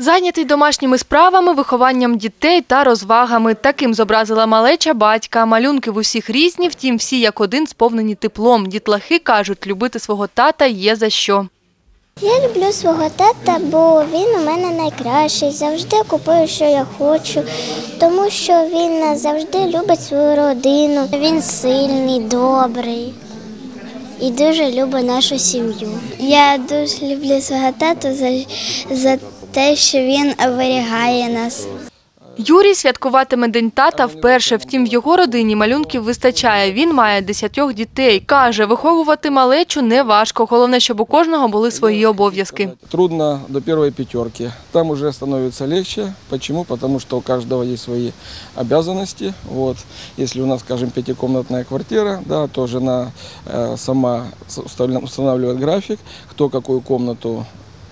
Зайнятий домашніми справами, вихованням дітей та розвагами. Таким зобразила малеча батька. Малюнки в усіх різні, втім, всі як один сповнені теплом. Дітлахи кажуть, любити свого тата є за що. Я люблю свого тата, бо він у мене найкращий. Завжди купую, що я хочу, тому що він завжди любить свою родину. Він сильний, добрий і дуже любить нашу сім'ю. Я дуже люблю свого тату за, за те, що він оберігає нас. Юрій святкуватиме День тата вперше. Втім, в його родині малюнків вистачає. Він має десятьох дітей. Каже, виховувати малечу не важко. Головне, щоб у кожного були свої обов'язки. Трудно до первой пятерки. Там уже становится легче. Почему? Потому что у каждого есть свои обязанности. Вот. Если у нас, скажем, пятикомнатная квартира, да, то жена э, сама устанавливает график, кто какую комнату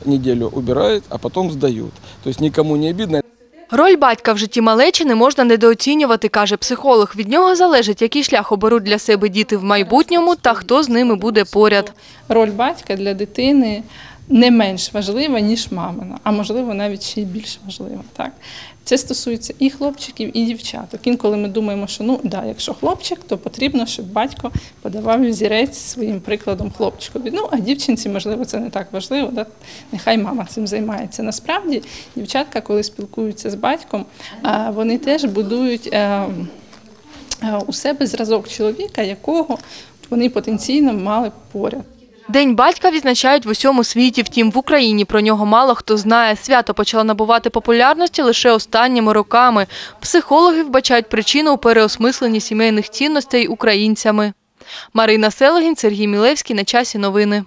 неделю убирают, а потом сдают. То есть никому не обидно. Роль батька в житті малечі не можна недооцінювати, каже психолог. Від нього залежить, який шлях оберуть для себе діти в майбутньому та хто з ними буде поряд. роль батька для дитини не менш важлива, ніж мамина, а можливо навіть ще й більш важлива. Так? Це стосується і хлопчиків, і дівчаток. Інколи ми думаємо, що ну да, якщо хлопчик, то потрібно, щоб батько подавав взірець своїм прикладом хлопчикові. Ну а дівчинці, можливо, це не так важливо. Да? Нехай мама цим займається. Насправді, дівчатка, коли спілкуються з батьком, вони теж будують. е, е, у себе зразок чоловіка, якого вони потенційно мали поряд. День батька відзначають в усьому світі. Втім, в Україні про нього мало хто знає. Свято почало набувати популярності лише останніми роками. Психологи вбачають причину у переосмисленні сімейних цінностей українцями. Марина Селегін, Сергій Мілевський. На часі новини.